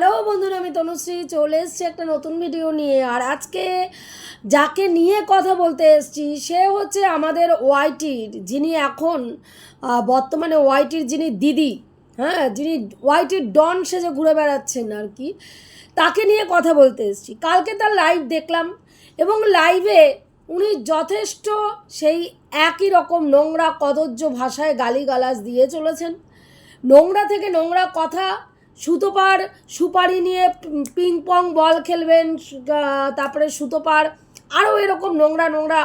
Hello বন্ধুরা, আমি তনুশ্রী, চলে এসেছি একটা নতুন ভিডিও নিয়ে। আর আজকে যাকে নিয়ে কথা বলতে এসেছি, সে হচ্ছে আমাদের ওয়াইটির যিনি এখন বর্তমানে ওয়াইটির যিনি দিদি হ্যাঁ যিনি ওয়াইটির ডন সেজে ঘুরে বেড়াচ্ছেন আর কি, তাকে নিয়ে কথা বলতে এসেছি। কালকে তার লাইভ দেখলাম এবং লাইভে উনি যথেষ্ট সেই একই রকম নোংরা কদর্য ভাষায় গালিগালাজ দিয়ে চলেছেন। নোংরা থেকে নোংরা কথা সুতোপার সুপারি নিয়ে পিং পং বল খেলবেন তারপরে সুতোপার আরও এরকম নোংরা নোংরা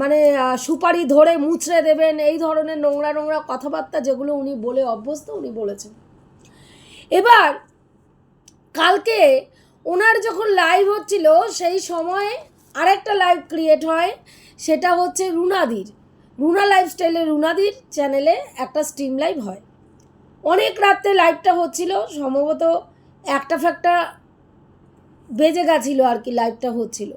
মানে সুপারি ধরে মুচড়ে দেবেন, এই ধরনের নোংরা নোংরা কথাবার্তা যেগুলো উনি বলে অভ্যস্ত উনি বলেছেন। এবার কালকে ওনার যখন লাইভ হচ্ছিল, সেই সময়ে আরেকটা লাইভ ক্রিয়েট হয়, সেটা হচ্ছে রুনাদির। রুনা লাইফস্টাইলে রুনাদির চ্যানেলে একটা স্ট্রিম লাইভ হয়। অনেক রাত্রে লাইভটা হচ্ছিল, সম্ভবত একটা ফ্যাক্টা বেজে গেছিল আর কি লাইভটা হচ্ছিল।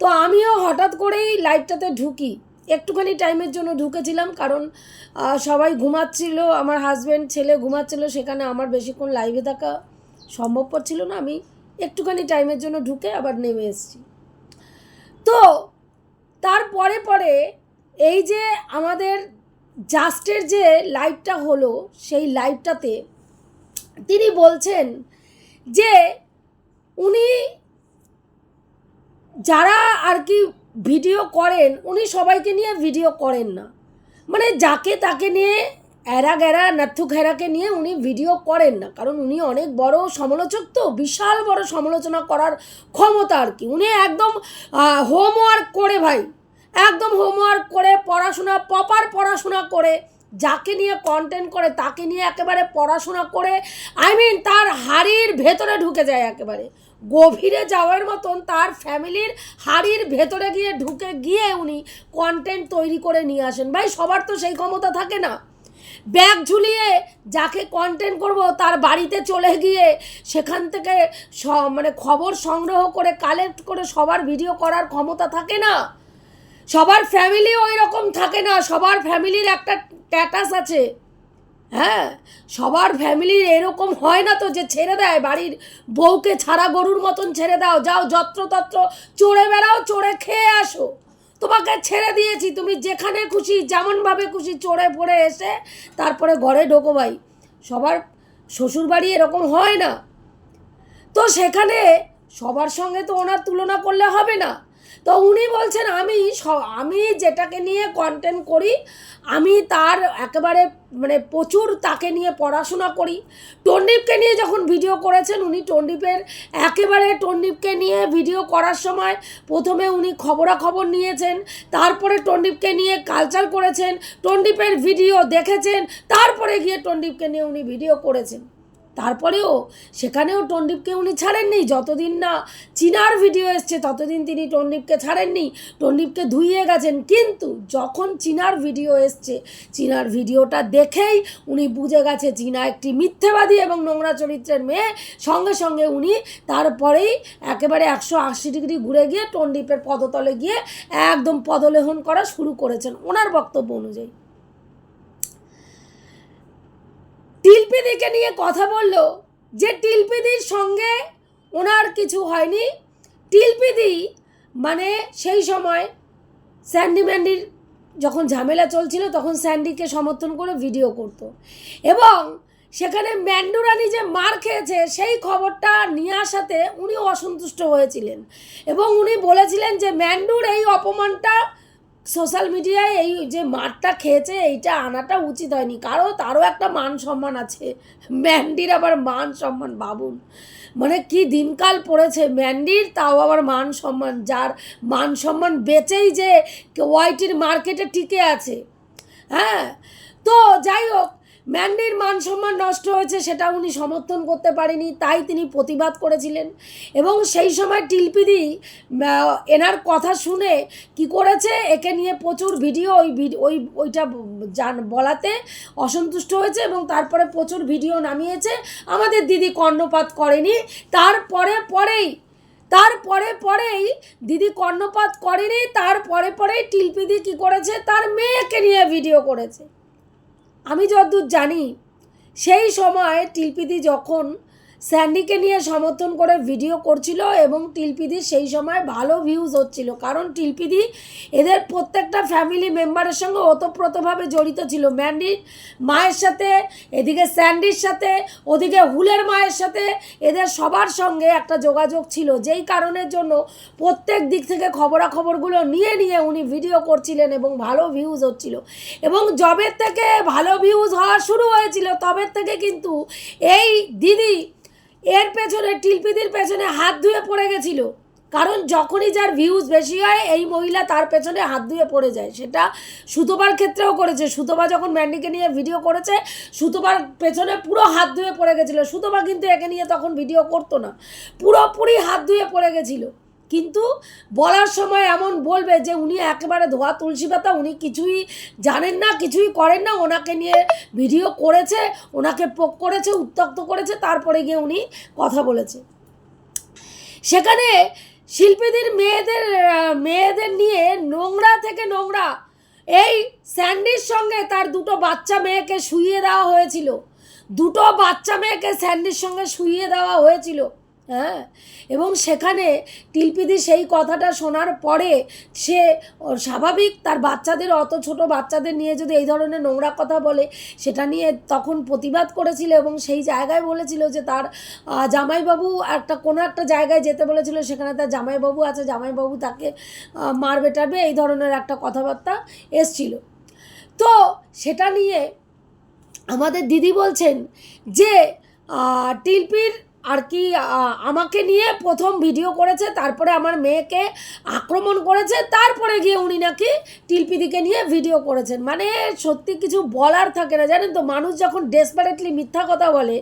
তো আমিও হঠাৎ করেই লাইভটাতে ঢুকি। একটুখানি টাইমের জন্য ঢুকেছিলাম কারণ সবাই ঘুমাচ্ছিল, আমার হাজব্যান্ড ছেলে ঘুমাচ্ছিল, সেখানে আমার বেশিক্ষণ লাইভে থাকা সম্ভবপর ছিল না। আমি একটুখানি টাইমের জন্য ঢুকে আবার নেমে এসেছি। তো তারপরে পরে এই যে আমাদের জাস্টের যে লাইভটা হলো, সেই লাইভটাতে তিনি বলছেন যে উনি যারা আর কি ভিডিও করেন, উনি সবাইকে নিয়ে ভিডিও করেন না। মানে যাকে তাকে নিয়ে এরা গেরা, নাথু ঘেরাকে নিয়ে উনি ভিডিও করেন না। কারণ উনি অনেক বড় সমালোচক তো, বিশাল বড় সমালোচনা করার ক্ষমতা আর কি। উনি একদম হোমওয়ার্ক করে ভাই। একদম হোমওয়ার্ক করে, পড়াশোনা প্রপার পড়াশোনা করে, যাকে নিয়ে কন্টেন্ট করে, তাকে নিয়ে একেবারে পড়াশোনা করে আই মিন তার হাড়ির ভেতরে ঢুকে যায় একেবারে। গভীরে যাওয়ার মতন তার ফ্যামিলির হাড়ির ভেতরে গিয়ে ঢুকে গিয়ে উনি কন্টেন্ট তৈরি করে নিয়ে আসেন। ভাই, সবার তো সেই ক্ষমতা থাকে না। ব্যাগ ঝুলিয়ে যাকে কন্টেন্ট করব, তার বাড়িতে চলে গিয়ে সেখান থেকে মানে খবর সংগ্রহ করে কালেক্ট করে সবার ভিডিও করার ক্ষমতা থাকে না। সবার ফ্যামিলি ওই রকম থাকে না, সবার ফ্যামিলির একটা স্ট্যাটাস আছে। হ্যাঁ সবার ফ্যামিলির এরকম হয় না তো যে ছেড়ে দেয়, বাড়ির বউকে ছাড়া গরুর মতন ছেড়ে দাও, যাও যত্রতত্র চড়ে বেড়াও, চড়ে খেয়ে আসো। তোমাকে ছেড়ে দিয়েছি, তুমি যেখানে খুশি, যেমনভাবে খুশি চড়ে পড়ে এসে তারপরে ঘরে ঢোকো ভাই। সবার শ্বশুরবাড়ি এরকম হয় না। তো সেখানে সবার সঙ্গে তো ওনার তুলনা করলে হবে না। তো উনি বলছেন, আমি আমি যেটাকে নিয়ে কন্টেন্ট করি, আমি তার একেবারে মানে প্রচুর তাকে নিয়ে পড়াশোনা করি। টন্ডিপকে নিয়ে যখন ভিডিও করেছেন, উনি টন্ডিপের একেবারে টন্ডিপকে নিয়ে ভিডিও করার সময় প্রথমে উনি খবরাখবর নিয়েছেন, তারপরে টন্ডিপকে নিয়ে কালচার করেছেন টন্ডিপের ভিডিও দেখেছেন, তারপরে গিয়ে টন্ডিপকে নিয়ে উনি ভিডিও করেছেন। তারপরেও সেখানেও টন্ডিপকে উনি ছাড়েননি। যতদিন না চীনার ভিডিও এসছে, ততদিন তিনি টন্ডিপকে ছাড়েননি। টন্ডিপকে ধুইয়ে গেছেন। কিন্তু যখন চীনার ভিডিও এসছে, চীনার ভিডিওটা দেখেই উনি বুঝে গেছে চীনা একটি মিথ্যেবাদী এবং নোংরা চরিত্রের মেয়ে। সঙ্গে সঙ্গে উনি তারপরেই একেবারে একশো আশি ডিগ্রি ঘুরে গিয়ে টন্ডিপের পদতলে গিয়ে একদম পদলেহন করা শুরু করেছেন। ওনার বক্তব্য অনুযায়ী। টিলপিদিকে নিয়ে কথা বলল যে টিলপিদির সঙ্গে ওনার কিছু হয়নি। টিলপিদি মানে সেই সময় স্যান্ডি ম্যান্ডির যখন ঝামেলা চলছিল তখন স্যান্ডিকে সমর্থন করে ভিডিও করত। এবং সেখানে ম্যান্ডুরানি যে মার খেয়েছে সেই খবরটা নিয়ে আসাতে উনি অসন্তুষ্ট হয়েছিলেন। এবং উনি বলেছিলেন যে ম্যান্ডুর এই অপমানটা সোশ্যাল মিডিয়ায় এই যে মারটা খেয়েছে, এইটা আনাটা উচিত হয়নি। কারও, তারও একটা মান সম্মান আছে। ম্যান্ডির আবার মান সম্মান বাবুন মানে কি দিনকাল পড়েছে। ম্যান্ডির তাও আবার মান সম্মান, যার মান সম্মান বেচেই যে ওয়াইটির মার্কেটে টিকে আছে। হ্যাঁ? তো যাই হোক ম্যান্ডির মান সম্মান নষ্ট হয়েছে সেটা উনি সমর্থন করতে পারেনি, তাই তিনি প্রতিবাদ করেছিলেন। এবং সেই সময় টিলপিদি এনার কথা শুনে কি করেছে, একে নিয়ে প্রচুর ভিডিও, ওই ওই, ওইটা জান, বলাতে অসন্তুষ্ট হয়েছে এবং তারপরে প্রচুর ভিডিও নামিয়েছে। আমাদের দিদি কর্ণপাত করেনি, তারপরে পরেই তারপরে পরেই দিদি কর্ণপাত করেনি তারপরে পরেই টিলপিদি কি করেছে, তার মেয়েকে নিয়ে ভিডিও করেছে। আমি যতদূর জানি সেই সময় টিলপিদি যখন স্যান্ডিকে নিয়ে সমর্থন করে ভিডিও করছিল এবং টিলপিদি সেই সময় ভালো ভিউজ হচ্ছিল। কারণ টিলপিদি এদের প্রত্যেকটা ফ্যামিলি মেম্বারের সঙ্গে ওতপ্রোতভাবে জড়িত ছিল। ম্যান্ডির মায়ের সাথে, এদিকে স্যান্ডির সাথে, ওদিকে হুলের মায়ের সাথে এদের সবার সঙ্গে একটা যোগাযোগ ছিল। যেই কারণের জন্য প্রত্যেক দিক থেকে খবরাখবরগুলো নিয়ে নিয়ে উনি ভিডিও করছিলেন এবং ভালো ভিউজ হচ্ছিল। এবং জবের থেকে ভালো ভিউজ হওয়া শুরু হয়েছিল, তবের থেকে কিন্তু এই দিদি এর পেছনে, টিলপিদির পেছনে হাত ধুয়ে পড়ে গেছিল। কারণ যখনই যার ভিউজ বেশি হয়, এই মহিলা তার পেছনে হাত ধুয়ে পড়ে যায়। সেটা সুতোবার ক্ষেত্রেও করেছে। সুতোবা যখন ম্যান্ডিকে নিয়ে ভিডিও করেছে, সুতোবার পেছনে পুরো হাত ধুয়ে পড়ে গেছিল। সুতোবা কিন্তু একে নিয়ে তখন ভিডিও করতো না। পুরোপুরি হাত ধুয়ে পড়ে গেছিল। কিন্তু বলার সময় এমন বলবে যে উনি একেবারে ধোয়া তুলসী পাতা, উনি কিছুই জানেন না, কিছুই করেন না, ওনাকে নিয়ে ভিডিও করেছে, ওনাকে পোক করেছে উত্তক্ত করেছে, তারপরে গিয়ে উনি কথা বলেছে। সেখানে শিল্পীদের মেয়েদের মেয়েদের নিয়ে নোংরা থেকে নোংরা এই স্যান্ডির সঙ্গে তার দুটো বাচ্চা মেয়েকে শুইয়ে দেওয়া হয়েছিল। দুটো বাচ্চা মেয়েকে স্যান্ডির সঙ্গে শুইয়ে দেওয়া হয়েছিল। হ্যাঁ? এবং সেখানে টিলপিদি সেই কথাটা শোনার পরে সে স্বাভাবিক তার বাচ্চাদের, অত ছোট বাচ্চাদের নিয়ে যদি এই ধরনের নোংরা কথা বলে, সেটা নিয়ে তখন প্রতিবাদ করেছিল এবং সেই জায়গায় বলেছিল যে তার জামাইবাবু একটা কোনো একটা জায়গায় যেতে বলেছিল, সেখানে তার জামাইবাবু আছে, জামাইবাবু তাকে মারবে টারবে এই ধরনের একটা কথাবার্তা এসছিল। তো সেটা নিয়ে আমাদের দিদি বলছেন যে টিলপির আর কি আমাকে নিয়ে প্রথম ভিডিও করেছে, তারপরে আমার মেয়েকে আক্রমণ করেছে, তারপরে গিয়ে উনি নাকি টিলপিদিকে নিয়ে ভিডিও করেছেন। মানে সত্যি কিছু বলার থাকে না, জানেন তো? মানুষ যখন ডেসপারেটলি মিথ্যা কথা বলে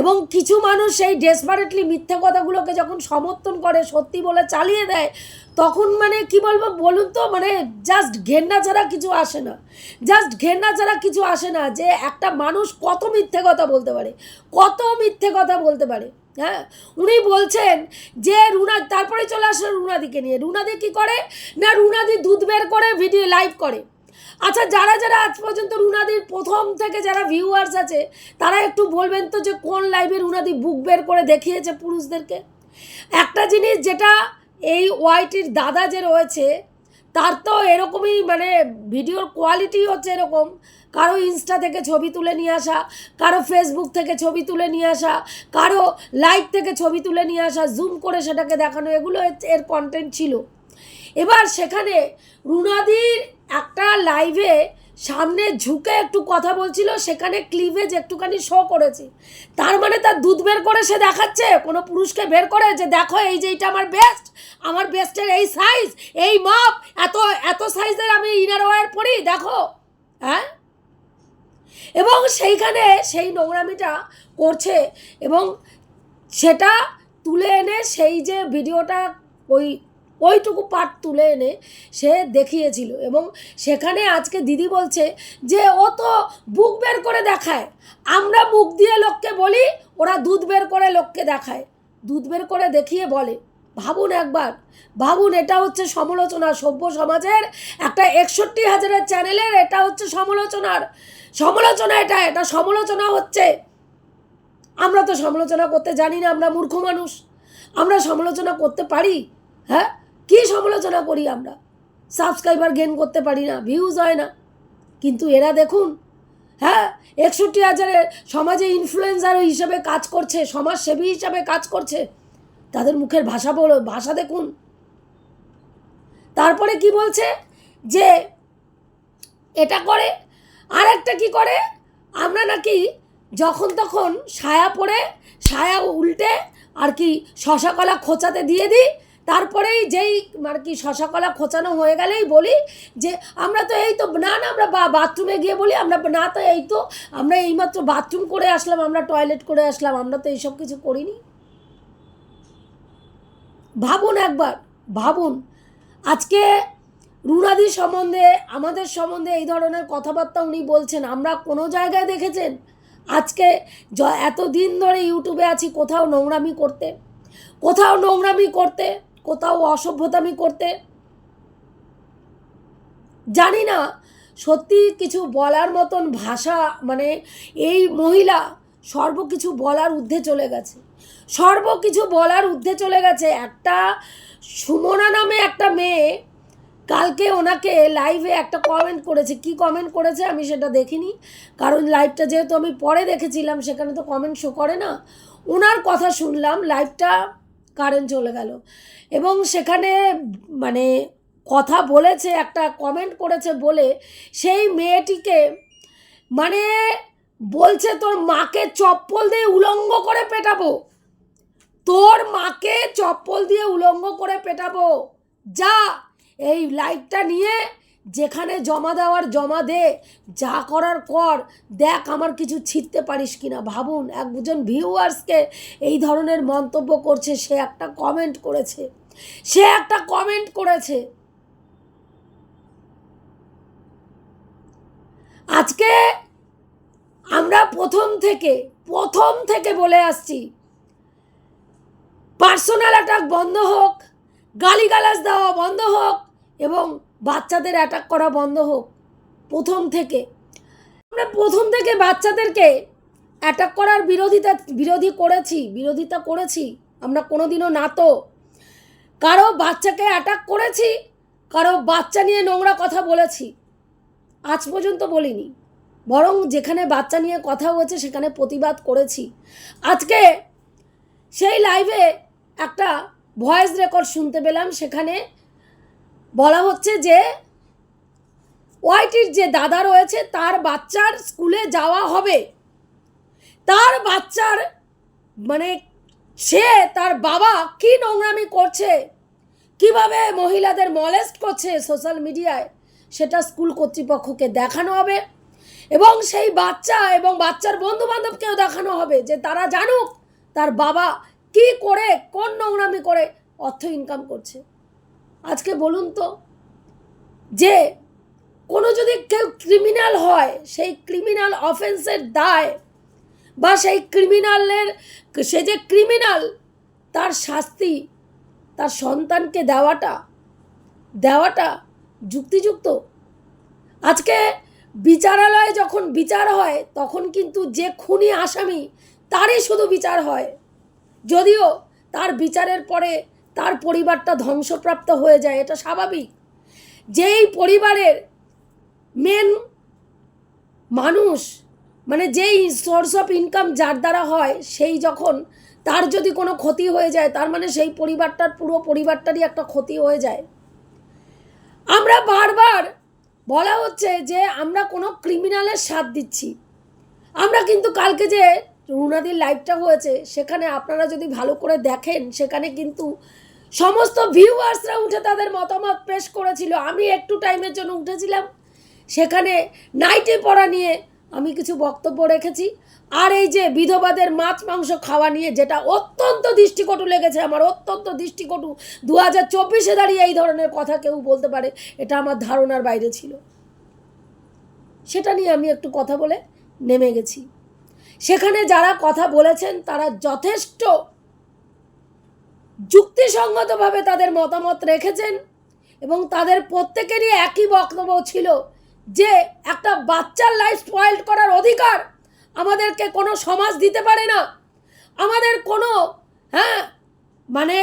এবং কিছু মানুষ সেই ডেসপারেটলি মিথ্যা কথাগুলোকে যখন সমর্থন করে, সত্যি বলে চালিয়ে দেয়, তখন মানে কি বলব, বলুন তো মানে জাস্ট ঘেন্না ছাড়া কিছু আসে না। জাস্ট ঘেন্না ছাড়া কিছু আসে না যে একটা মানুষ কত মিথ্যে কথা বলতে পারে, কত মিথ্যে কথা বলতে পারে। হ্যাঁ উনি বলছেন যে রুনা, তারপরে চলে আসলো রুনাদিকে নিয়ে। রুনাদি কি করে? না, রুনাদি দুধ বের করে ভিডিও লাইভ করে। আচ্ছা যারা যারা আজ পর্যন্ত রুনাদির প্রথম থেকে যারা ভিউয়ার্স আছে, তারা একটু বলবেন তো যে কোন লাইভে রুনাদি বুক বের করে দেখিয়েছে পুরুষদেরকে? একটা জিনিস যেটা এই ওয়াইটির দাদা যে রয়েছে তার তো এরকমই মানে ভিডিওর কোয়ালিটি হচ্ছে এরকম। কারও ইনস্টা থেকে ছবি তুলে নিয়ে আসা, কারও ফেসবুক থেকে ছবি তুলে নিয়ে আসা, কারও লাইভ থেকে ছবি তুলে নিয়ে আসা জুম করে সেটাকে দেখানো, এগুলো এর কন্টেন্ট ছিল। এবার সেখানে রুনাদির একটা লাইভে সামনে ঝুঁকে একটু কথা বলছিল, সেখানে ক্লিভেজ একটুখানি শো করেছে। তার মানে তার দুধ বের করে সে দেখাচ্ছে, কোনো পুরুষকে বের করে যে দেখো এই যে এইটা আমার বেস্ট আমার বেস্টের এই সাইজ এই মাপ এত এত সাইজের আমি ইনার ওয়ার পরি, দেখো হ্যাঁ? এবং সেইখানে সেই নোংরামিটা করছে এবং সেটা তুলে এনে সেই যে ভিডিওটা ওই ওইটুকু পার্ট তুলে এনে সে দেখিয়েছিল এবং সেখানে আজকে দিদি বলছে যে ও তো বুক বের করে দেখায়। আমরা মুখ দিয়ে লোককে বলি, ওরা দুধ বের করে লোককে দেখায়। দুধ বের করে দেখিয়ে বলে, ভাবুন একবার, ভাবুন এটা হচ্ছে সমালোচনা। সভ্য সমাজের একটা একষট্টি হাজারের চ্যানেলের এটা হচ্ছে সমালোচনার। সমালোচনা এটা এটা সমালোচনা হচ্ছে। আমরা তো সমালোচনা করতে জানি না, আমরা মূর্খ মানুষ। আমরা সমালোচনা করতে পারি হ্যাঁ? কী সমালোচনা করি আমরা? সাবস্ক্রাইবার গেন করতে পারি না ভিউজ হয় না। কিন্তু এরা দেখুন হ্যাঁ একষট্টি হাজারের সমাজে ইনফ্লুয়েন্সার হিসাবে কাজ করছে, সমাজসেবী হিসাবে কাজ করছে। তাদের মুখের ভাষা বলো, ভাষা দেখুন। তারপরে কি বলছে? যে এটা করে আর একটা কি করে? আমরা নাকি যখন তখন সায়া পরে, সায়া উল্টে, আর কি শশা কলা খোঁচাতে দিয়ে দিই তারপরেই যেই, আর কি শশা কলা খোঁচানো হয়ে গেলেই বলি যে, আমরা তো এই তো, না না, আমরা বা, বাথরুমে গিয়ে বলি, আমরা, না, তো এই তো, আমরা এইমাত্র বাথরুম করে আসলাম, আমরা টয়লেট করে আসলাম, আমরা তো এইসব কিছু করিনি। ভাবুন একবার, ভাবুন। আজকে রুনাদি সম্বন্ধে, আমাদের সম্বন্ধে এই ধরনের কথাবার্তা উনি বলছেন, আমরা কোনো জায়গায় দেখেছেন? আজকে য- এতদিন ধরে ইউটিউবে আছি, কোথাও নোংরামি করতে, কোথাও নোংরামি করতে কোথাও অসভ্যতামি করতে জানি না। সত্যি কিছু বলার মতন ভাষা মানে এই মহিলা সর্ব কিছু বলার ঊর্ধ্বে চলে গেছে। সর্ব কিছু বলার ঊর্ধ্বে চলে গেছে। একটা সুমনা নামে একটা মেয়ে কালকে ওনাকে লাইভে একটা কমেন্ট করেছে। কি কমেন্ট করেছে আমি সেটা দেখিনি। কারণ লাইভটা যেহেতু আমি পরে দেখেছিলাম, সেখানে তো কমেন্ট শো করে না। ওনার কথা শুনলাম লাইভটা কারেন্ট চলে গেল। এবং সেখানে মানে কথা বলেছে, একটা কমেন্ট করেছে বলে সেই মেয়েটিকে মানে বলছে তোর মাকে চপ্পল দিয়ে উলঙ্গ করে পেটাবো। তোর মাকে চপ্পল দিয়ে উলঙ্গ করে পেটাবো। যা, এই লাইটটা নিয়ে যেখানে জমা দেওয়ার জমা দে, যা করার কর, দেখ আমার কিছু ছিঁড়তে পারিস কি না ভাবুন, একজন ভিউয়ার্সকে এই ধরনের মন্তব্য করছে, সে একটা কমেন্ট করেছে। সে একটা কমেন্ট করেছে। আজকে আমরা প্রথম থেকে প্রথম থেকে বলে আসছি পার্সোনাল অ্যাটাক বন্ধ হোক, গালিগালাজ দেওয়া বন্ধ হোক এবং বাচ্চাদের অ্যাটাক করা বন্ধ হোক, প্রথম থেকে। আমরা প্রথম থেকে বাচ্চাদেরকে অ্যাটাক করার বিরোধিতা, বিরোধী করেছি, বিরোধিতা করেছি। আমরা কোনোদিনও না তো কারও বাচ্চাকে অ্যাটাক করেছি, কারও বাচ্চা নিয়ে নোংরা কথা বলেছি। আজ পর্যন্ত বলিনি। বরং যেখানে বাচ্চা নিয়ে কথা হয়েছে, সেখানে প্রতিবাদ করেছি। আজকে সেই লাইভে একটা ভয়েস রেকর্ড শুনতে পেলাম। সেখানে বলা হচ্ছে যে ওয়াইটির যে দাদা রয়েছে, তার বাচ্চার স্কুলে যাওয়া হবে। তার বাচ্চার মানে সে, তার বাবা কি নোংরামি করছে? কীভাবে মহিলাদের মলেস্ট করছে সোশ্যাল মিডিয়ায় সেটা স্কুল কর্তৃপক্ষকে দেখানো হবে এবং সেই বাচ্চা এবং বাচ্চার বন্ধু বান্ধবকেও দেখানো হবে যে তারা জানুক তার বাবা কি করে, কোন নোংরামি করে অর্থ ইনকাম করছে। আজকে বলুন তো, যে কোনো যদি কেউ ক্রিমিনাল হয়, সেই ক্রিমিনাল অফেন্সের দায় বা সেই ক্রিমিনালের সে যে ক্রিমিনাল তার শাস্তি, তার সন্তানকে দেওয়াটা দেওয়াটা যুক্তিযুক্ত। আজকে বিচারালয়ে যখন বিচার হয়, তখন কিন্তু যে খুনি আসামি, তারই শুধু বিচার হয়। যদিও তার বিচারের পরে তার পরিবারটা ধ্বংসপ্রাপ্ত হয়ে যায়, এটা স্বাভাবিক। যেই পরিবারের মেন মানুষ মানে যেই সোর্স অফ ইনকাম যার দ্বারা হয়, সেই যখন তার যদি কোনো ক্ষতি হয়ে যায়, তার মানে সেই পরিবারটার পুরো পরিবারটারই একটা ক্ষতি হয়ে যায়। আমরা বারবার বলা হচ্ছে যে আমরা কোনো ক্রিমিনালের সাথ দিচ্ছি। আমরা কিন্তু কালকে যে রুনাদির লাইভটা হয়েছে, সেখানে আপনারা যদি ভালো করে দেখেন, সেখানে কিন্তু সমস্ত ভিউয়ার্সরা উঠে তাদের মতামত পেশ করেছিল। আমি একটু টাইমের জন্য উঠেছিলাম। সেখানে নাইটে পড়া নিয়ে আমি কিছু বক্তব্য রেখেছি। আর এই যে বিধবাদের মাছ, মাংস খাওয়া নিয়ে যেটা অত্যন্ত দৃষ্টিকটু লেগেছে, আমার অত্যন্ত দৃষ্টিকটু দু হাজার চব্বিশে দাঁড়িয়ে এই ধরনের কথা কেউ বলতে পারে, এটা আমার ধারণার বাইরে ছিল। সেটা নিয়ে আমি একটু কথা বলে নেমে গেছি। সেখানে যারা কথা বলেছেন, তারা যথেষ্ট যুক্তিসঙ্গতভাবে তাদের মতামত রেখেছেন এবং তাদের প্রত্যেকেরই একই বক্তব্য ছিল যে একটা বাচ্চার লাইফ স্পয়েল্ড করার অধিকার আমাদেরকে কোনো সমাজ দিতে পারে না। আমাদের কোনো হ্যাঁ মানে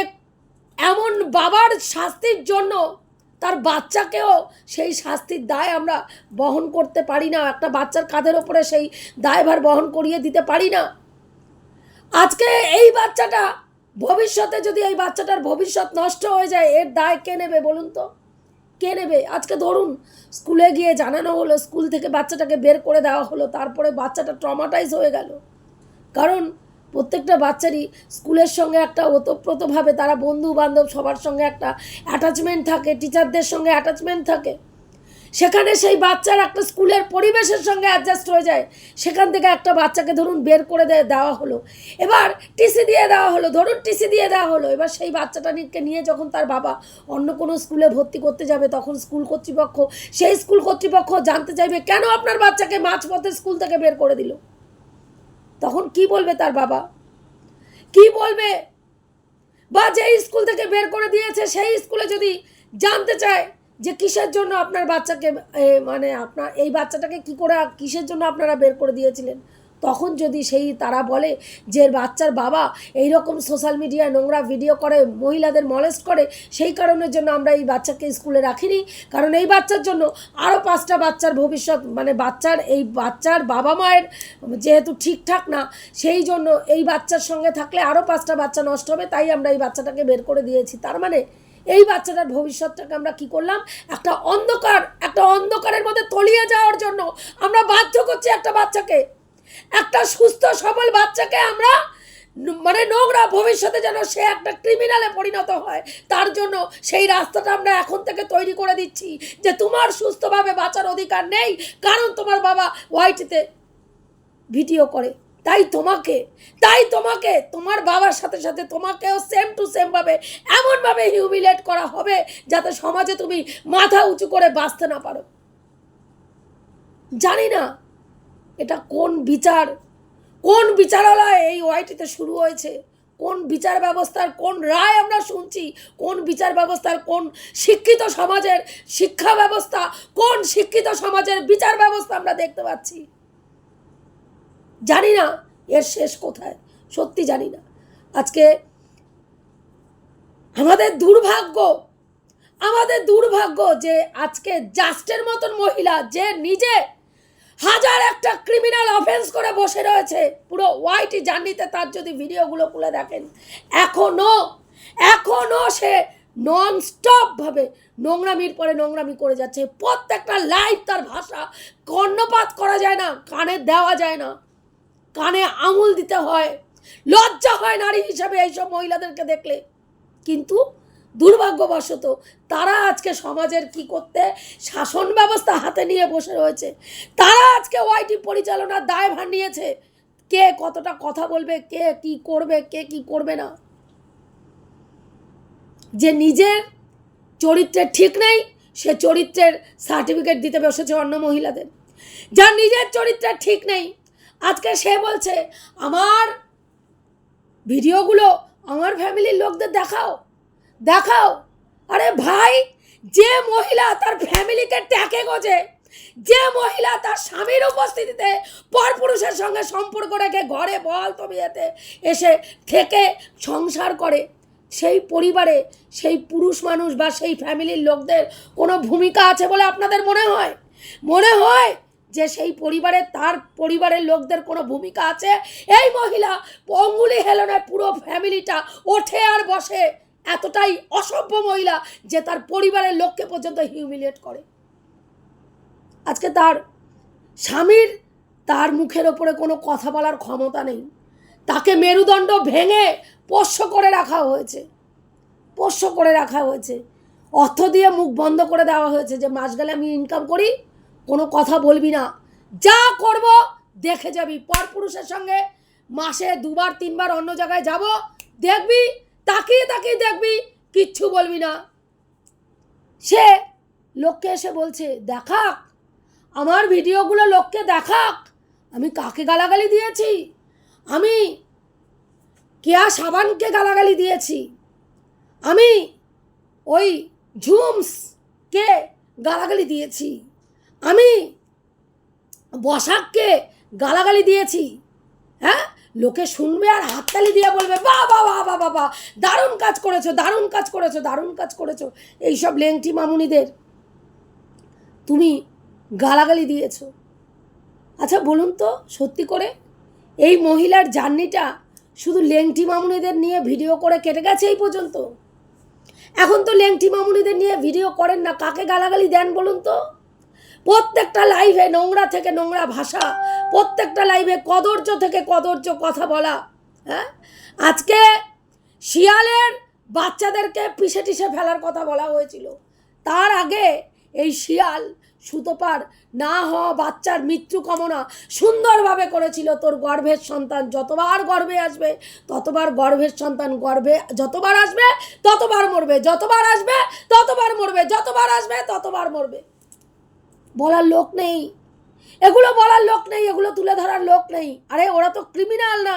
এমন বাবার শাস্তির জন্য তার বাচ্চাকেও সেই শাস্তির দায় আমরা বহন করতে পারি না, একটা বাচ্চার কাঁধের ওপরে সেই দায়ভার বহন করিয়ে দিতে পারি না। আজকে এই বাচ্চাটা ভবিষ্যতে যদি এই বাচ্চাটার ভবিষ্যৎ নষ্ট হয়ে যায়, এর দায় কে নেবে বলুন তো? কে নেবে? আজকে ধরুন, স্কুলে গিয়ে জানানো হলো, স্কুল থেকে বাচ্চাটাকে বের করে দেওয়া হলো, তারপরে বাচ্চাটা ট্রমাটাইজ হয়ে গেল। কারণ প্রত্যেকটা বাচ্চারই স্কুলের সঙ্গে একটা ওতপ্রোতভাবে, তারা বন্ধু বান্ধব সবার সঙ্গে একটা অ্যাটাচমেন্ট থাকে টিচারদের সঙ্গে অ্যাটাচমেন্ট থাকে। সেখানে সেই বাচ্চার একটা স্কুলের পরিবেশের সঙ্গে অ্যাডজাস্ট হয়ে যায়। সেখান থেকে একটা বাচ্চাকে ধরুন বের করে দে- দেওয়া হলো। এবার টিসি দিয়ে দেওয়া হলো, ধরুন টিসি দিয়ে দেওয়া হলো। এবার সেই বাচ্চাটাকে নিয়ে যখন তার বাবা অন্য কোনো স্কুলে ভর্তি করতে যাবে, তখন স্কুল কর্তৃপক্ষ, সেই স্কুল কর্তৃপক্ষ জানতে চাইবে, কেন আপনার বাচ্চাকে মাঝপথে স্কুল থেকে বের করে দিল? তখন কি বলবে তার বাবা? কি বলবে? বা যেই স্কুল থেকে বের করে দিয়েছে, সেই স্কুলে যদি জানতে চায় যে কিসের জন্য আপনার বাচ্চাকে মানে আপনার, এই বাচ্চাটাকে কি করে, কিসের জন্য আপনারা বের করে দিয়েছিলেন? তখন যদি সেই, তারা বলে যে বাচ্চার বাবা এই রকম সোশ্যাল মিডিয়ায় নোংরা ভিডিও করে, মহিলাদের মলেস্ট করে, সেই কারণের জন্য আমরা এই বাচ্চাকে স্কুলে রাখিনি। কারণ এই বাচ্চার জন্য আরও পাঁচটা বাচ্চার ভবিষ্যৎ মানে বাচ্চার, এই বাচ্চার বাবা মায়ের যেহেতু ঠিকঠাক না, সেই জন্য এই বাচ্চার সঙ্গে থাকলে আরও পাঁচটা বাচ্চা নষ্ট হবে, তাই আমরা এই বাচ্চাটাকে বের করে দিয়েছি। তার মানে এই বাচ্চাটার ভবিষ্যৎটাকে আমরা কি করলাম? একটা অন্ধকার, একটা অন্ধকারের মধ্যে তলিয়ে যাওয়ার জন্য আমরা বাধ্য করছি একটা বাচ্চাকে। একটা সুস্থ, সবল বাচ্চাকে আমরা মানে নোংরা ভবিষ্যতে যেন সে একটা ক্রিমিনালে পরিণত হয়, তার জন্য সেই রাস্তাটা আমরা এখন থেকে তৈরি করে দিচ্ছি যে তোমার সুস্থভাবে বাঁচার অধিকার নেই, কারণ তোমার বাবা হোয়াইটিতে ভিডিও করে। তাই তোমাকে তাই তোমাকে, তোমার বাবার সাথে সাথে তোমাকেও সেম টু সেমভাবে এমনভাবে হিউমিলেট করা হবে যাতে সমাজে তুমি মাথা উঁচু করে বাঁচতে না পারো। জানি না এটা কোন বিচার, কোন বিচারালয় এই ওয়াইটিতে শুরু হয়েছে, কোন বিচার ব্যবস্থার কোন রায় আমরা শুনছি, কোন বিচার ব্যবস্থার কোন শিক্ষিত সমাজের শিক্ষা ব্যবস্থা, কোন শিক্ষিত সমাজের বিচার ব্যবস্থা আমরা দেখতে পাচ্ছি। জানি না এর শেষ কোথায়, সত্যি জানি না। আজকে আমাদের দুর্ভাগ্য আমাদের দুর্ভাগ্য যে আজকে জাস্টের মতন মহিলা যে নিজে হাজার একটা ক্রিমিনাল অফেন্স করে বসে রয়েছে, পুরো ওয়াইটি জার্নিতে তার যদি ভিডিওগুলো খুলে দেখেন, এখনও এখনও সে নন ভাবে নোংরামির পরে নোংরামি করে যাচ্ছে। প্রত্যেকটা লাইভ তার ভাষা কর্ণপাত করা যায় না, কানে দেওয়া যায় না। কানে আঙুল দিতে হয়। লজ্জা হয় নারী হিসাবে এইসব মহিলাদেরকে দেখলে। কিন্তু দুর্ভাগ্যবশত তারা আজকে সমাজের কি করতে, শাসন ব্যবস্থা হাতে নিয়ে বসে রয়েছে। তারা আজকে ওয়াইটি পরিচালনার দায়ভার নিয়েছে। কে কতটা কথা বলবে, কে কি করবে, কে কি করবে না। যে নিজের চরিত্রের ঠিক নেই, সে চরিত্রের সার্টিফিকেট দিতে বসেছে অন্য মহিলাদের। যার নিজের চরিত্রের ঠিক নেই আজকে সে বলছে, আমার ভিডিওগুলো আমার ফ্যামিলির লোকদের দেখাও দেখাও। আরে ভাই, যে মহিলা তার ফ্যামিলিকে ট্যাকে গোজে, যে মহিলা তার স্বামীর উপস্থিতিতে পরপুরুষের সঙ্গে সম্পর্ক রেখে ঘরে বল তবিয়েতে এসে থেকে সংসার করে, সেই পরিবারে সেই পুরুষ মানুষ বা সেই ফ্যামিলির লোকদের কোনো ভূমিকা আছে বলে আপনাদের মনে হয়? মনে হয়? যে সেই পরিবারে, তার পরিবারের লোকদের কোনো ভূমিকা আছে? এই মহিলা অঙ্গুলি হেলনে পুরো ফ্যামিলিটা ওঠে আর বসে। এতটাই অসভ্য মহিলা যে তার পরিবারের লোককে পর্যন্ত হিউমিলিয়েট করে। আজকে তার স্বামীর তার মুখের ওপরে কোনো কথা বলার ক্ষমতা নেই। তাকে মেরুদণ্ড ভেঙে পোষ্য করে রাখা হয়েছে। পোষ্য করে রাখা হয়েছে। অর্থ দিয়ে মুখ বন্ধ করে দেওয়া হয়েছে যে মাস গেলে আমি ইনকাম করি। কোনো কথা বলবি না। যা করব, দেখে যাবি। পরপুরুষের সঙ্গে মাসে দুবার, তিনবার অন্য জায়গায় যাব। দেখবি, তাকিয়ে তাকিয়ে দেখবি, কিচ্ছু বলবি না। সে লোককে এসে বলছে, দেখাক, আমার ভিডিওগুলো লোককে দেখাক। আমি কাকে গালাগালি দিয়েছি? আমি কেয়া সাবানকে গালাগালি দিয়েছি? আমি ওই ঝুমসকে গালাগালি দিয়েছি? আমি বসাককে গালাগালি দিয়েছি হ্যাঁ? লোকে শুনবে আর হাততালি দিয়ে বলবে, বা বা বা বা বা বা, দারুণ কাজ করেছ, দারুণ কাজ করেছ, দারুণ কাজ করেছ। এইসব লেংটি মামুনিদের তুমি গালাগালি দিয়েছ। আচ্ছা বলুন তো, সত্যি করে, এই মহিলার জার্নিটা শুধু লেংটি মামুনিদের নিয়ে ভিডিও করে কেটে গেছে এই পর্যন্ত? এখন তো লেংটি মামুনিদের নিয়ে ভিডিও করেন না, কাকে গালাগালি দেন বলুন তো? প্রত্যেকটা লাইভে নোংরা থেকে নোংরা ভাষা, প্রত্যেকটা লাইভে কদর্য থেকে কদর্য কথা বলা হ্যাঁ? আজকে শিয়ালের বাচ্চাদেরকে পিষে টিষে ফেলার কথা বলা হয়েছিল। তার আগে এই শিয়াল সুতোপার না হওয়া বাচ্চার মৃত্যু কামনা সুন্দরভাবে করেছিল। তোর গর্ভের সন্তান যতবার গর্ভে আসবে, ততবার গর্ভের সন্তান গর্ভে, যতবার আসবে, ততবার মরবে, যতবার আসবে, ততবার মরবে, যতবার আসবে, ততবার মরবে। বলার লোক নেই। এগুলো বলার লোক নেই, এগুলো তুলে ধরার লোক নেই। আরে, ওরা তো ক্রিমিনাল না।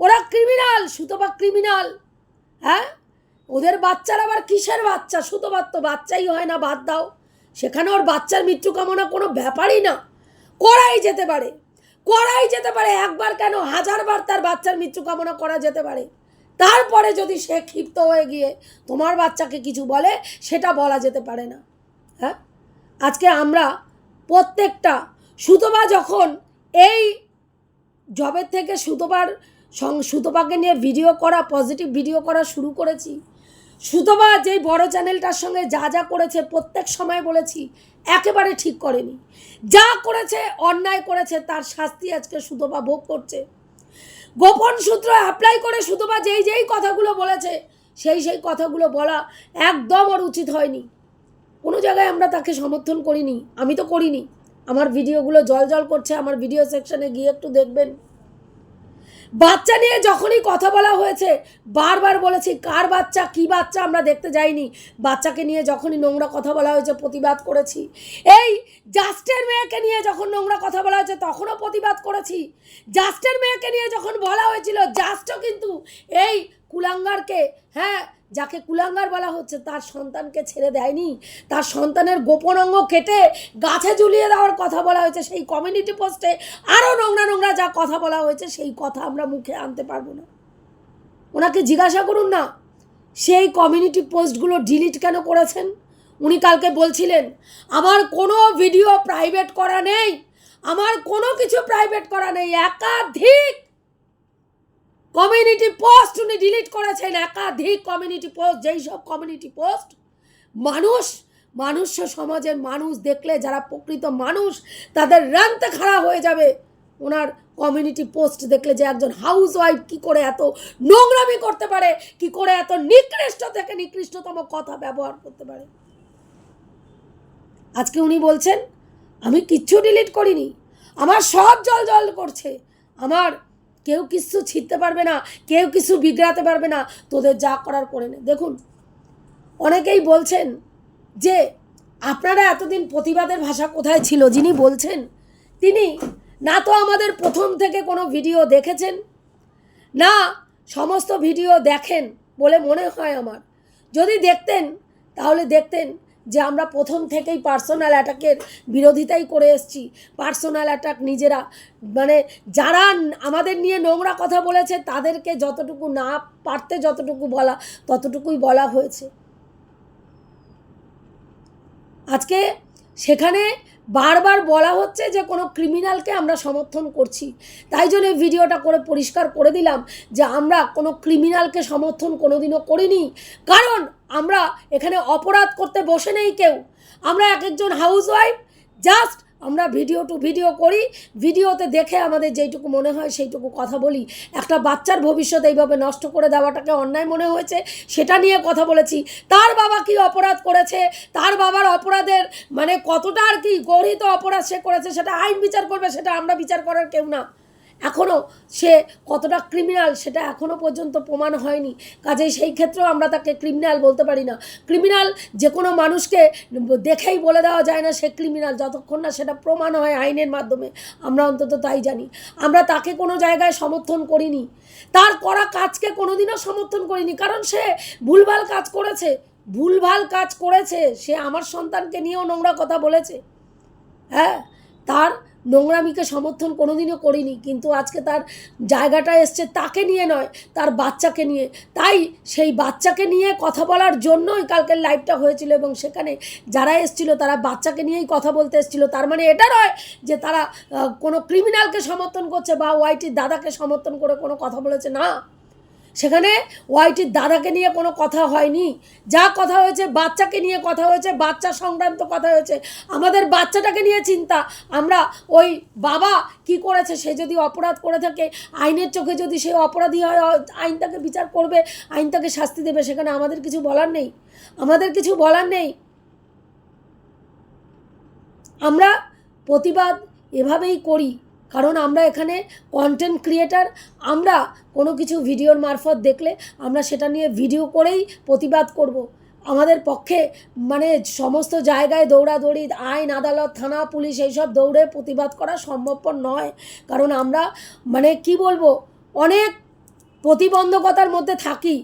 ওরা ক্রিমিনাল সুতোপা ক্রিমিনাল হ্যাঁ? ওদের বাচ্চার আবার কিসের বাচ্চা? সুতোপার তো বাচ্চাই হয় না, বাদ দাও। সেখানে ওর বাচ্চার মৃত্যু কামনা কোনো ব্যাপারই না। করাই যেতে পারে। করাই যেতে পারে। একবার কেন? হাজারবার তার বাচ্চার মৃত্যু কামনা করা যেতে পারে। তারপরে যদি সে ক্ষিপ্ত হয়ে গিয়ে তোমার বাচ্চাকে কিছু বলে, সেটা বলা যেতে পারে না। হ্যাঁ? আজকে আমরা প্রত্যেকটা সুতোবা যখন এই জবের থেকে সুতোবার সুতোপাকে নিয়ে ভিডিও করা পজিটিভ ভিডিও করা শুরু করেছি। সুতোবা যেই বড় চ্যানেলটার সঙ্গে যা যা করেছে, প্রত্যেক সময় বলেছি, একেবারে ঠিক করেনি। যা করেছে, অন্যায় করেছে, তার শাস্তি আজকে সুতোবা ভোগ করছে। গোপন সূত্র অ্যাপ্লাই করে সুতোবা যেই যেই কথাগুলো বলেছে, সেই সেই কথাগুলো বলা একদম ওর উচিত হয়নি। কোনো জায়গায় আমরা তাকে সমর্থন করিনি, আমি তো করিনি। আমার ভিডিওগুলো জল জল করছে, আমার ভিডিও সেকশনে গিয়ে একটু দেখবেন। বাচ্চা নিয়ে যখনই কথা বলা হয়েছে, বারবার বলেছি, কার বাচ্চা, কি বাচ্চা, আমরা দেখতে যাইনি। বাচ্চাকে নিয়ে যখনই নোংরা কথা বলা হয়েছে, প্রতিবাদ করেছি। এই জাস্টের মেয়েকে নিয়ে যখন নোংরা কথা বলা হয়েছে, তখনও প্রতিবাদ করেছি। জাস্টের মেয়েকে নিয়ে যখন বলা হয়েছিল, জাস্টও কিন্তু এই কুলাঙ্গারকে হ্যাঁ যাকে কুলাঙ্গার বলা হচ্ছে, তার সন্তানকে ছেড়ে দেয়নি। তার সন্তানের গোপন অঙ্গ কেটে গাছে ঝুলিয়ে দেওয়ার কথা বলা হয়েছে। সেই কমিউনিটি পোস্টে আরও নোংরা নোংরা যা কথা বলা হয়েছে, সেই কথা আমরা মুখে আনতে পারব না। ওনাকে জিজ্ঞাসা করুন না, সেই কমিউনিটি পোস্টগুলো ডিলিট কেন করেছেন? উনি কালকে বলছিলেন, আমার কোনো ভিডিও প্রাইভেট করা নেই, আমার কোনো কিছু প্রাইভেট করা নেই, একাধিক কমিউনিটি পোস্ট উনি ডিলিট করেছেন, একাধিক কমিউনিটি পোস্ট, যেই সব কমিউনিটি পোস্ট, মানুষ মানুষ সমাজের মানুষ দেখলে, যারা প্রকৃত মানুষ, তাদের রানতে খাড়া হয়ে যাবে। ওনার কমিউনিটি পোস্ট দেখলে যে একজন হাউস ওয়াইফ কী করে এত নোংরামি করতে পারে, কি করে এত নিকৃষ্ট থেকে নিকৃষ্টতম কথা ব্যবহার করতে পারে। আজকে উনি বলছেন, আমি কিচ্ছু ডিলিট করিনি। আমার সব জল জল করছে। আমার কেউ কিছু ছিঁড়তে পারবে না, কেউ কিছু বিগড়াতে পারবে না। তোদের যা করার করে নে। দেখুন, অনেকেই বলছেন যে, আপনারা এতদিন প্রতিবাদের ভাষা কোথায় ছিল? যিনি বলছেন, তিনি, না তো আমাদের প্রথম থেকে কোনো ভিডিও দেখেছেন, না সমস্ত ভিডিও দেখেন বলে মনে হয় আমার। যদি দেখতেন, তাহলে দেখতেন যে আমরা প্রথম থেকেই পার্সোনাল অ্যাটাকের বিরোধিতাই করে এসেছি। পার্সোনাল অ্যাটাক নিজেরা মানে যারা আমাদের নিয়ে নোংরা কথা বলেছে, তাদেরকে যতটুকু না পারতে যতটুকু বলা, ততটুকুই বলা হয়েছে। আজকে সেখানে বারবার বলা হচ্ছে যে কোনো ক্রিমিনালকে আমরা সমর্থন করছি। তাই জন্য এই ভিডিওটা করে পরিষ্কার করে দিলাম যে আমরা কোনো ক্রিমিনালকে সমর্থন কোনোদিনও করিনি। কারণ আমরা এখানে অপরাধ করতে বসে নেই কেউ। আমরা এক একজন হাউস ওয়াইফ জাস্ট আমরা ভিডিও টু ভিডিও করি ভিডিওতে দেখে আমাদের যেইটুকু মনে হয় সেইটুকু কথা বলি। একটা বাচ্চার ভবিষ্যৎ এইভাবে নষ্ট করে দেওয়াটাকে অন্যায় মনে হয়েছে, সেটা নিয়ে কথা বলেছি। তার বাবা কি অপরাধ করেছে? তার বাবার অপরাধের মানে কতটা আর কি গরিত অপরাধ সে করেছে, সেটা আইন বিচার করবে, সেটা আমরা বিচার করার কেউ না। এখনও সে কতটা ক্রিমিনাল সেটা এখনও পর্যন্ত প্রমাণ হয়নি। কাজেই সেই ক্ষেত্রেও আমরা তাকে ক্রিমিনাল বলতে পারি না। ক্রিমিনাল যে কোনো মানুষকে দেখেই বলে দেওয়া যায় না সে ক্রিমিনাল যতক্ষণ না সেটা প্রমাণ হয় আইনের মাধ্যমে। আমরা অন্তত তাই জানি। আমরা তাকে কোনো জায়গায় সমর্থন করিনি। তার করা কাজকে কোনোদিনও সমর্থন করিনি। কারণ সে ভুলভাল কাজ করেছে। ভুলভাল কাজ করেছে। সে আমার সন্তানকে নিয়েও নোংরা কথা বলেছে। হ্যাঁ? তার নোংরামিকে সমর্থন কোনোদিনও করিনি, কিন্তু আজকে তার জায়গাটা এসছে তাকে নিয়ে নয়, তার বাচ্চাকে নিয়ে। তাই সেই বাচ্চাকে নিয়ে কথা বলার জন্যই কালকের লাইভটা হয়েছিল এবং সেখানে যারা এসছিল তারা বাচ্চাকে নিয়েই কথা বলতে এসেছিল। তার মানে এটা নয় যে তারা কোনো ক্রিমিনালকে সমর্থন করছে বা ওয়াইটির দাদাকে সমর্থন করে কোনো কথা বলেছে, না। সেখানে ওয়াইটির দাদাকে নিয়ে কোনো কথা হয়নি। যা কথা হয়েছে, বাচ্চাকে নিয়ে কথা হয়েছে, বাচ্চা সংক্রান্ত কথা হয়েছে। আমাদের বাচ্চাটাকে নিয়ে চিন্তা। আমরা ওই বাবা কি করেছে, সে যদি অপরাধ করে থাকে, আইনের চোখে যদি সে অপরাধী হয়, আইন তাকে বিচার করবে, আইন তাকে শাস্তি দেবে, সেখানে আমাদের কিছু বলার নেই। আমাদের কিছু বলার নেই। আমরা প্রতিবাদ এভাবেই করি। কারণ আমরা এখানে কন্টেন্ট ক্রিয়েটার আমরা কোনো কিছু ভিডিওর মারফত দেখলে আমরা সেটা নিয়ে ভিডিও করেই প্রতিবাদ করব। আমাদের পক্ষে মানে সমস্ত জায়গায় দৌড়াদৌড়ি, আইন, আদালত, থানা, পুলিশ এইসব দৌড়ে প্রতিবাদ করা সম্ভবপর নয়। কারণ আমরা মানে কি বলব, অনেক প্রতিবন্ধকতার মধ্যে থাকি।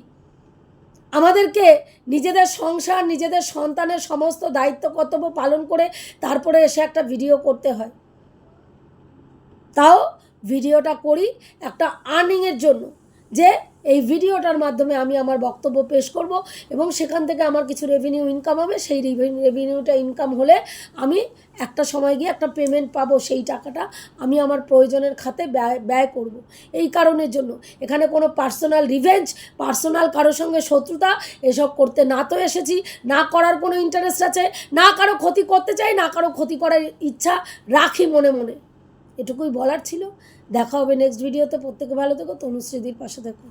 আমাদেরকে নিজেদের সংসার, নিজেদের সন্তানের সমস্ত দায়িত্ব, কর্তব্য পালন করে তারপরে এসে একটা ভিডিও করতে হয়। তাও ভিডিওটা করি একটা আর্নিংয়ের জন্য, যে এই ভিডিওটার মাধ্যমে আমি আমার বক্তব্য পেশ করব এবং সেখান থেকে আমার কিছু রেভিনিউ ইনকাম হবে, সেই রেভিনিউটা ইনকাম হলে আমি একটা সময় গিয়ে একটা পেমেন্ট পাবো, সেই টাকাটা আমি আমার প্রয়োজনের খাতে ব্যয় ব্যয় করব। এই কারণের জন্য, এখানে কোনো পার্সোনাল রিভেঞ্জ পার্সোনাল কারোর সঙ্গে শত্রুতা, এসব করতে না তো এসেছি, না করার কোনো ইন্টারেস্ট আছে, না কারও ক্ষতি করতে চাই, না কারও ক্ষতি করার ইচ্ছা রাখি মনে মনে। এটুকুই বলার ছিল। দেখা হবে নেক্সট ভিডিওতে প্রত্যেকে ভালো থেকো তনুশ্রীদির পাশে থেকো।